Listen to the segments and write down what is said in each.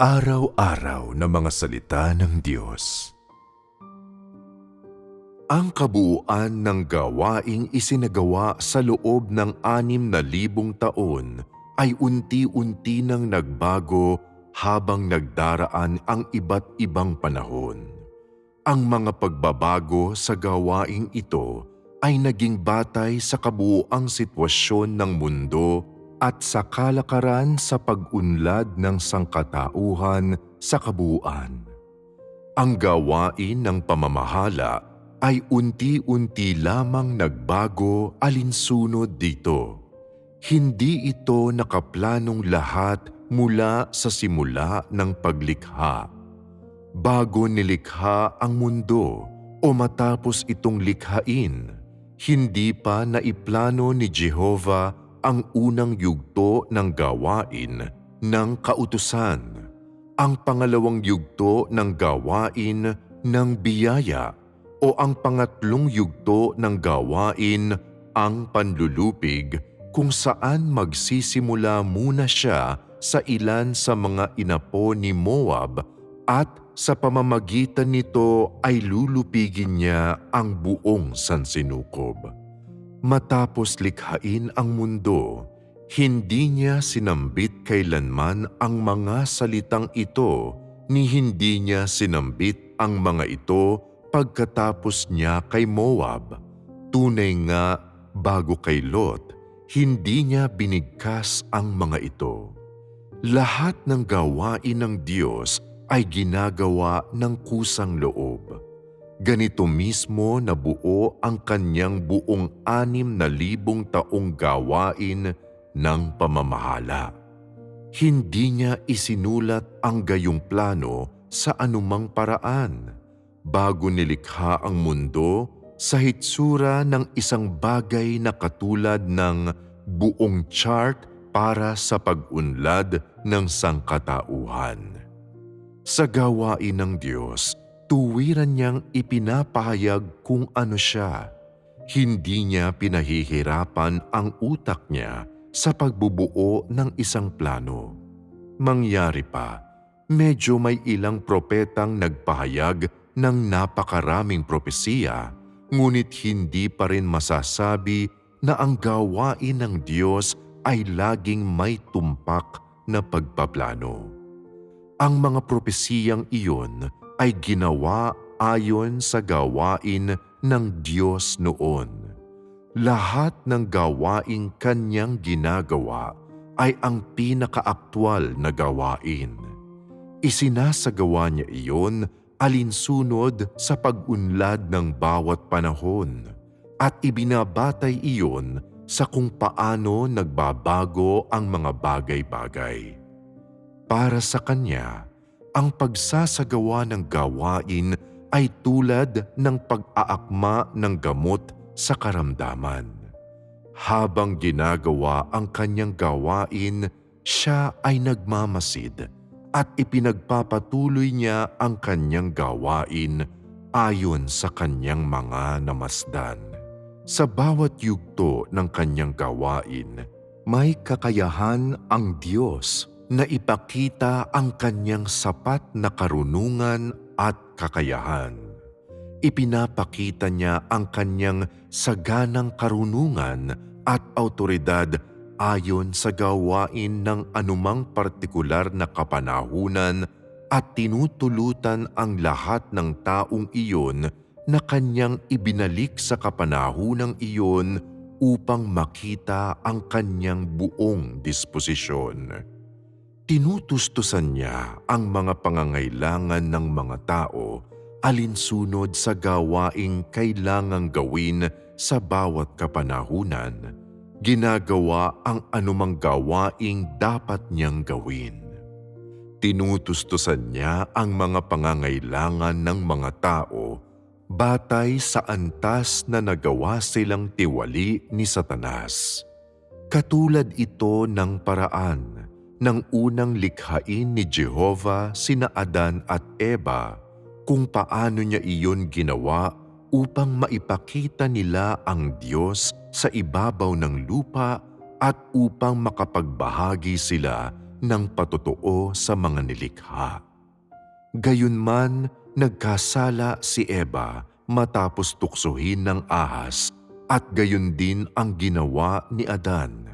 Araw-araw na mga salita ng Diyos. Ang kabuuan ng gawaing isinagawa sa loob ng anim na libong taon ay unti-unti nang nagbago habang nagdaraan ang iba't ibang panahon. Ang mga pagbabago sa gawaing ito ay naging batay sa kabuuang sitwasyon ng mundo at sa kalakaran sa pag-unlad ng sangkatauhan sa kabuuan. Ang gawain ng pamamahala ay unti-unti lamang nagbago alinsunod dito. Hindi ito nakaplanong lahat mula sa simula ng paglikha. Bago nilikha ang mundo o matapos itong likhain, hindi pa naiplano ni Jehovah ang unang yugto ng gawain ng kautusan, ang pangalawang yugto ng gawain ng biyaya o ang pangatlong yugto ng gawain ang panlulupig kung saan magsisimula muna siya sa ilan sa mga inapo ni Moab at sa pamamagitan nito ay lulupigin niya ang buong sansinukob. Matapos likhain ang mundo, hindi niya sinambit kailanman ang mga salitang ito ni hindi niya sinambit ang mga ito pagkatapos niya kay Moab. Tunay nga bago kay Lot, hindi niya binigkas ang mga ito. Lahat ng gawain ng Diyos ay ginagawa ng kusang loob Ganito mismo nabuo ang kanyang buong anim na libong taong gawain ng pamamahala. Hindi niya isinulat ang gayong plano sa anumang paraan. Bago nilikha ang mundo, sa hitsura ng isang bagay na katulad ng buong chart para sa pag-unlad ng sangkatauhan. Sa gawain ng Diyos, tuwiran niyang ipinapahayag kung ano siya. Hindi niya pinahihirapan ang utak niya sa pagbubuo ng isang plano. Mangyari pa, medyo may ilang propetang nagpahayag ng napakaraming propesiya, ngunit hindi pa rin masasabi na ang gawain ng Diyos ay laging may tumpak na pagpaplano. Ang mga propesiyang iyon ay ginawa ayon sa gawain ng Diyos noon. Lahat ng gawaing kanyang ginagawa ay ang pinakaaktwal na gawain. Isinasagawa niya iyon alinsunod sa pag-unlad ng bawat panahon at ibinabatay iyon sa kung paano nagbabago ang mga bagay-bagay. Para sa Kanya, ang pagsasagawa ng gawain ay tulad ng pag-aakma ng gamot sa karamdaman. Habang ginagawa ang kanyang gawain, siya ay nagmamasid at ipinagpapatuloy niya ang kanyang gawain ayon sa kanyang mga namasdan. Sa bawat yugto ng kanyang gawain, may kakayahan ang Diyos na ipakita ang kanyang sapat na karunungan at kakayahan. Ipinapakita niya ang kanyang saganang karunungan at autoridad ayon sa gawain ng anumang partikular na kapanahunan at tinutulutan ang lahat ng taong iyon na kanyang ibinalik sa kapanahunang iyon upang makita ang kanyang buong disposisyon tinutustusan niya ang mga pangangailangan ng mga tao alinsunod sa gawaing kailangang gawin sa bawat kapanahunan, ginagawa ang anumang gawaing dapat niyang gawin. Tinutustusan niya ang mga pangangailangan ng mga tao batay sa antas na nagawa silang tiwali ni Satanas. Katulad ito ng paraan nang unang likhain ni Jehovah sina Adan at Eva kung paano niya iyon ginawa upang maipakita nila ang Diyos sa ibabaw ng lupa at upang makapagbahagi sila ng patotoo sa mga nilikha. Gayunman, nagkasala si Eva matapos tuksohin ng ahas at gayon din ang ginawa ni Adan.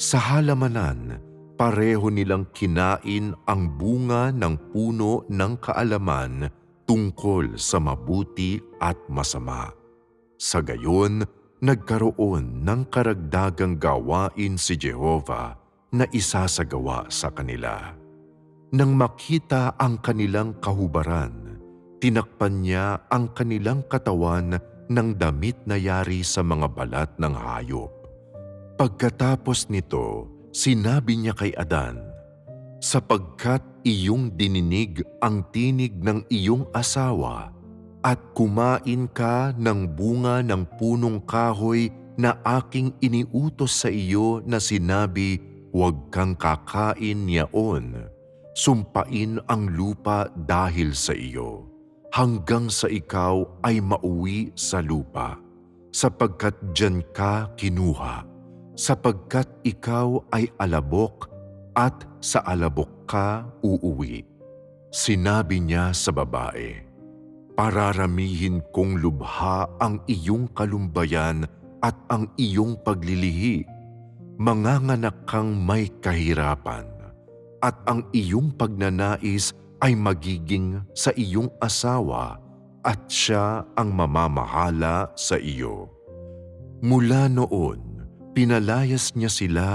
Sa halamanan, pareho nilang kinain ang bunga ng puno ng kaalaman tungkol sa mabuti at masama. Sa gayon, nagkaroon ng karagdagang gawain si Jehova na isasagawa sa kanila. Nang makita ang kanilang kahubaran, tinakpan niya ang kanilang katawan ng damit na yari sa mga balat ng hayop. Pagkatapos nito, sinabi niya kay Adan, Sapagkat iyong dininig ang tinig ng iyong asawa at kumain ka ng bunga ng punong kahoy na aking iniutos sa iyo na sinabi, huwag kang kakain niyaon. Sumpain ang lupa dahil sa iyo, hanggang sa ikaw ay mauwi sa lupa, sapagkat dyan ka kinuha, sapagkat ikaw ay alabok at sa alabok ka uuwi. Sinabi niya sa babae, Pararamihin kong lubha ang iyong kalumbayan at ang iyong paglilihi. Manganganak kang may kahirapan at ang iyong pagnanais ay magiging sa iyong asawa at siya ang mamamahala sa iyo. Mula noon, pinalayas niya sila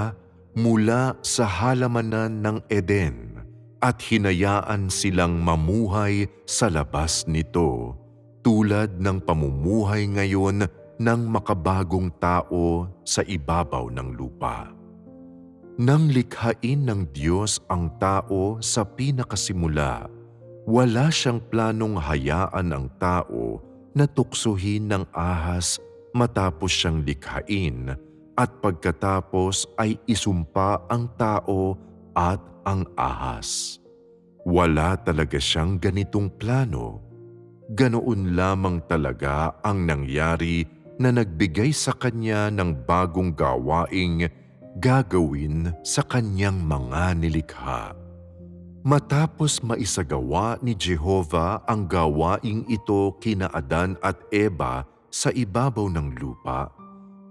mula sa halamanan ng Eden at hinayaan silang mamuhay sa labas nito tulad ng pamumuhay ngayon ng makabagong tao sa ibabaw ng lupa. Nang likhain ng Diyos ang tao sa pinakasimula, wala siyang planong hayaan ang tao na tuksuhin ng ahas matapos siyang likhain at pagkatapos ay isumpa ang tao at ang ahas. Wala talaga siyang ganitong plano. Ganoon lamang talaga ang nangyari na nagbigay sa kanya ng bagong gawaing gagawin sa kanyang mga nilikha. Matapos maisagawa ni Jehova ang gawaing ito kina Adan at Eva sa ibabaw ng lupa,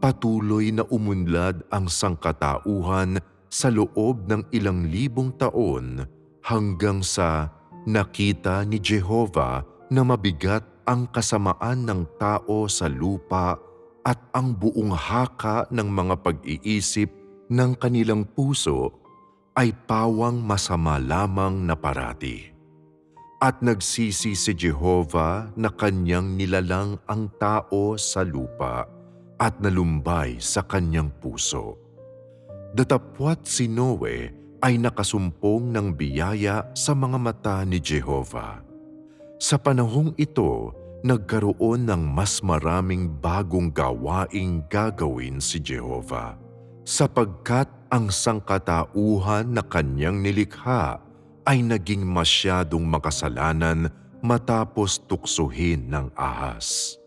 patuloy na umunlad ang sangkatauhan sa loob ng ilang libong taon hanggang sa nakita ni Jehova na mabigat ang kasamaan ng tao sa lupa at ang buong haka ng mga pag-iisip ng kanilang puso ay pawang masama lamang na parati. At nagsisi si Jehova na kanyang nilalang ang tao sa lupa at nalumbay sa kanyang puso. Datapwat si Noe ay nakasumpong ng biyaya sa mga mata ni Jehova. Sa panahong ito, nagkaroon ng mas maraming bagong gawaing gagawin si Jehova sapagkat ang sangkatauhan na kanyang nilikha ay naging masyadong makasalanan matapos tuksuhin ng ahas.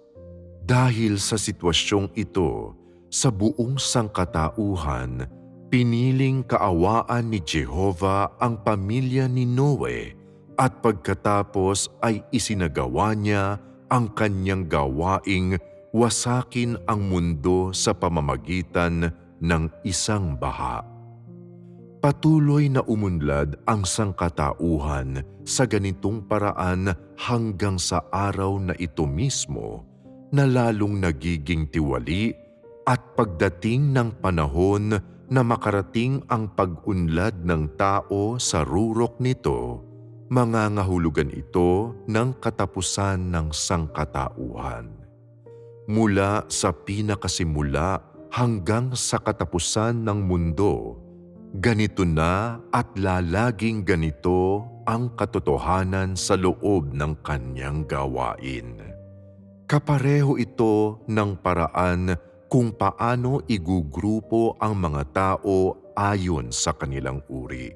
Dahil sa sitwasyong ito, sa buong sangkatauhan, piniling kaawaan ni Jehova ang pamilya ni Noe at pagkatapos ay isinagawa niya ang kanyang gawaing wasakin ang mundo sa pamamagitan ng isang baha. Patuloy na umunlad ang sangkatauhan sa ganitong paraan hanggang sa araw na ito mismo na lalong nagiging tiwali at pagdating ng panahon na makarating ang pag-unlad ng tao sa rurok nito, mangangahulugan ito ng katapusan ng sangkatauhan. Mula sa pinakasimula hanggang sa katapusan ng mundo, ganito na at lalaging ganito ang katotohanan sa loob ng kanyang gawain. Kapareho ito ng paraan kung paano igugrupo ang mga tao ayon sa kanilang uri.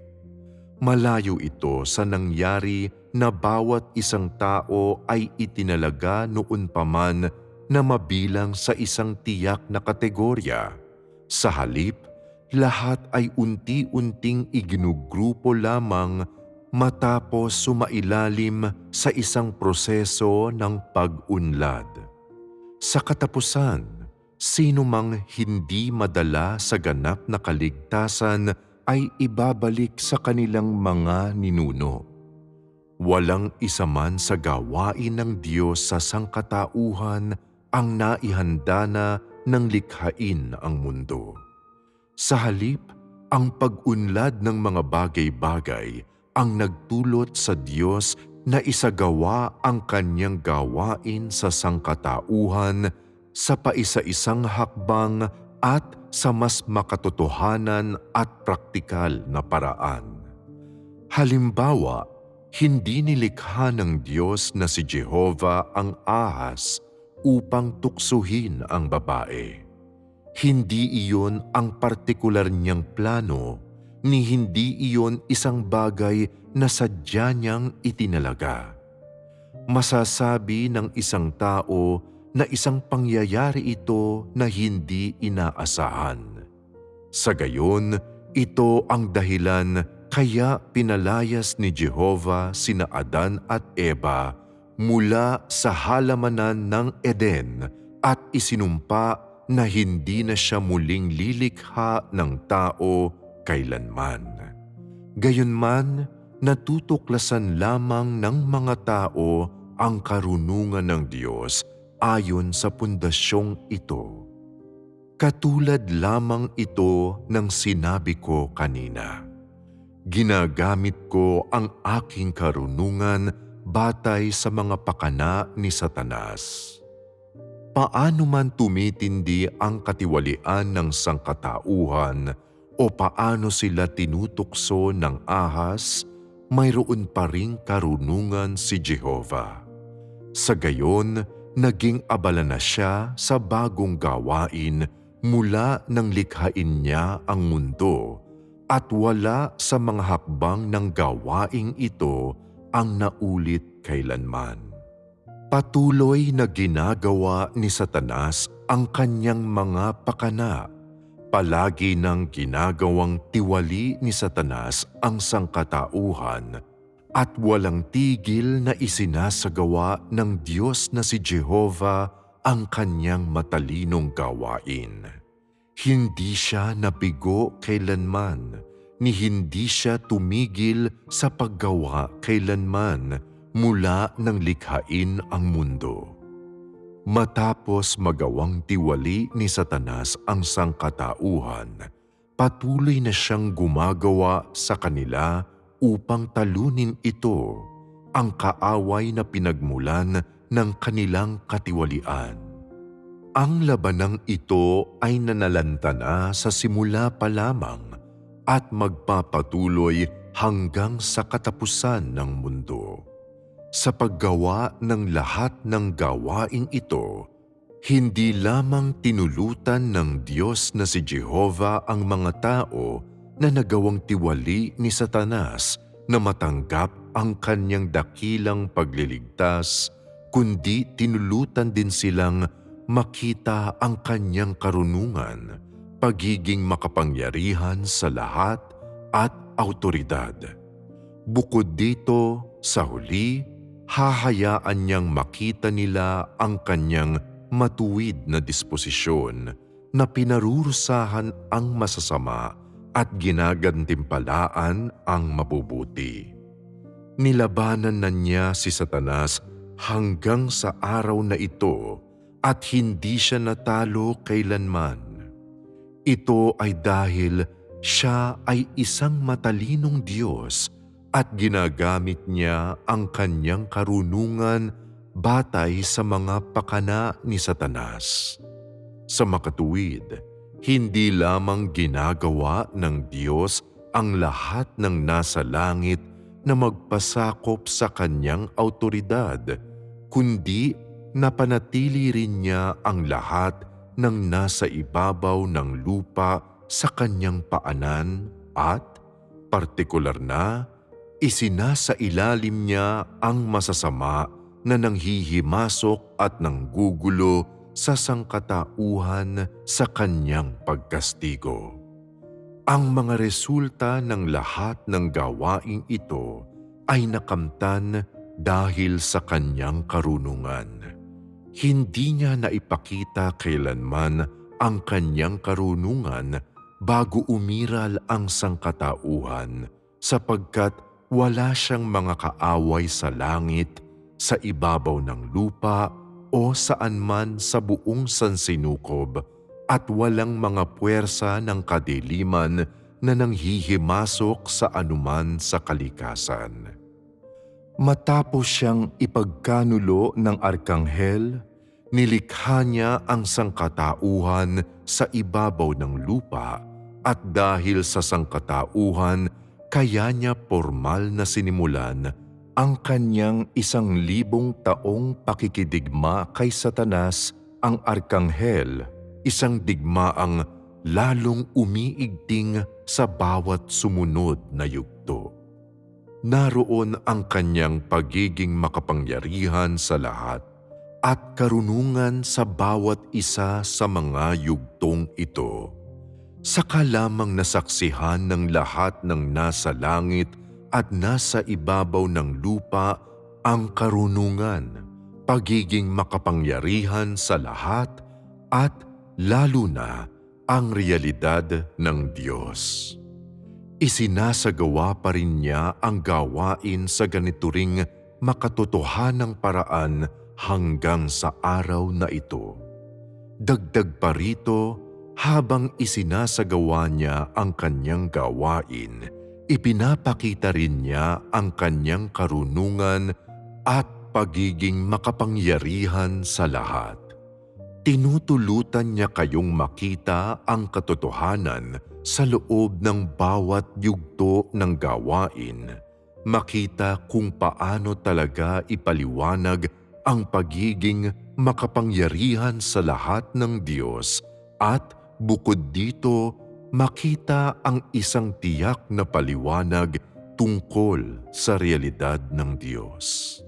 Malayo ito sa nangyari na bawat isang tao ay itinalaga noon pa man na mabilang sa isang tiyak na kategorya. Sa halip, lahat ay unti-unting iginugrupo lamang matapos sumailalim sa isang proseso ng pag-unlad. Sa katapusan, sino mang hindi madala sa ganap na kaligtasan ay ibabalik sa kanilang mga ninuno. Walang isa man sa gawain ng Diyos sa sangkatauhan ang naihanda na ng likhain ang mundo. Sa halip, ang pag-unlad ng mga bagay-bagay ang nagtulot sa Diyos na isagawa ang kanyang gawain sa sangkatauhan sa paisa-isang hakbang at sa mas makatotohanan at praktikal na paraan. Halimbawa, hindi nilikha ng Diyos na si Jehova ang ahas upang tuksuhin ang babae. Hindi iyon ang partikular niyang plano ni hindi iyon isang bagay na sadya niyang itinalaga. Masasabi ng isang tao na isang pangyayari ito na hindi inaasahan. Sa gayon, ito ang dahilan kaya pinalayas ni Jehova sina Adan at Eva mula sa halamanan ng Eden at isinumpa na hindi na siya muling lilikha ng tao kailanman. Gayunman, natutuklasan lamang ng mga tao ang karunungan ng Diyos ayon sa pundasyong ito. Katulad lamang ito ng sinabi ko kanina. Ginagamit ko ang aking karunungan batay sa mga pakana ni Satanas. Paano man tumitindi ang katiwalian ng sangkatauhan o paano sila tinutukso ng ahas, mayroon pa ring karunungan si Jehova. Sa gayon, naging abala na siya sa bagong gawain mula nang likhain niya ang mundo at wala sa mga hakbang ng gawaing ito ang naulit kailanman. Patuloy na ginagawa ni Satanas ang kanyang mga pakana. Palagi nang ginagawang tiwali ni Satanas ang sangkatauhan at walang tigil na isinasagawa ng Diyos na si Jehova ang kanyang matalinong gawain. Hindi siya nabigo kailanman, ni hindi siya tumigil sa paggawa kailanman mula nang likhain ang mundo. Matapos magawang tiwali ni Satanas ang sangkatauhan, patuloy na siyang gumagawa sa kanila upang talunin ito, ang kaaway na pinagmulan ng kanilang katiwalian. Ang labanang ito ay nanalanta na sa simula pa lamang at magpapatuloy hanggang sa katapusan ng mundo. Sa paggawa ng lahat ng gawaing ito, hindi lamang tinulutan ng Diyos na si Jehova ang mga tao na nagawang tiwali ni Satanas na matanggap ang kanyang dakilang pagliligtas, kundi tinulutan din silang makita ang kanyang karunungan, pagiging makapangyarihan sa lahat at autoridad. Bukod dito, sa huli, hahayaan niyang makita nila ang kanyang matuwid na disposisyon na pinarurusahan ang masasama at ginagantimpalaan ang mabubuti. Nilabanan na niya si Satanas hanggang sa araw na ito at hindi siya natalo kailanman. Ito ay dahil siya ay isang matalinong Diyos at ginagamit niya ang kanyang karunungan batay sa mga pakana ni Satanas. Sa makatuwid, hindi lamang ginagawa ng Diyos ang lahat ng nasa langit na magpasakop sa kanyang autoridad, kundi napanatili rin niya ang lahat ng nasa ibabaw ng lupa sa kanyang paanan at, partikular na, isinasa ilalim niya ang masasama na nanghihimasok at nanggugulo sa sangkatauhan sa kanyang pagkastigo. Ang mga resulta ng lahat ng gawaing ito ay nakamtan dahil sa kanyang karunungan. Hindi niya naipakita kailanman ang kanyang karunungan bago umiral ang sangkatauhan sapagkat wala siyang mga kaaway sa langit, sa ibabaw ng lupa o saan man sa buong sansinukob at walang mga puwersa ng kadiliman na nanghihimasok sa anuman sa kalikasan. Matapos siyang ipagkanulo ng arkanghel, nilikha niya ang sangkatauhan sa ibabaw ng lupa at dahil sa sangkatauhan, kaya niya formal na sinimulan ang kanyang isang libong taong pakikidigma kay Satanas ang arkanghel, isang digmaang lalong umiigting sa bawat sumunod na yugto naroon ang kanyang pagiging makapangyarihan sa lahat at karunungan sa bawat isa sa mga yugtong ito. Saka lamang nasaksihan ng lahat ng nasa langit at nasa ibabaw ng lupa ang karunungan, pagiging makapangyarihan sa lahat at lalo na ang realidad ng Diyos isinasagawa pa rin niya ang gawain sa ganito ring makatotohanang paraan hanggang sa araw na ito. Dagdag pa rito, habang isinasagawa niya ang kanyang gawain, ipinapakita rin niya ang kanyang karunungan at pagiging makapangyarihan sa lahat. Tinutulutan niya kayong makita ang katotohanan sa loob ng bawat yugto ng gawain. Makita kung paano talaga ipaliwanag ang pagiging makapangyarihan sa lahat ng Diyos at bukod dito, makita ang isang tiyak na paliwanag tungkol sa realidad ng Diyos.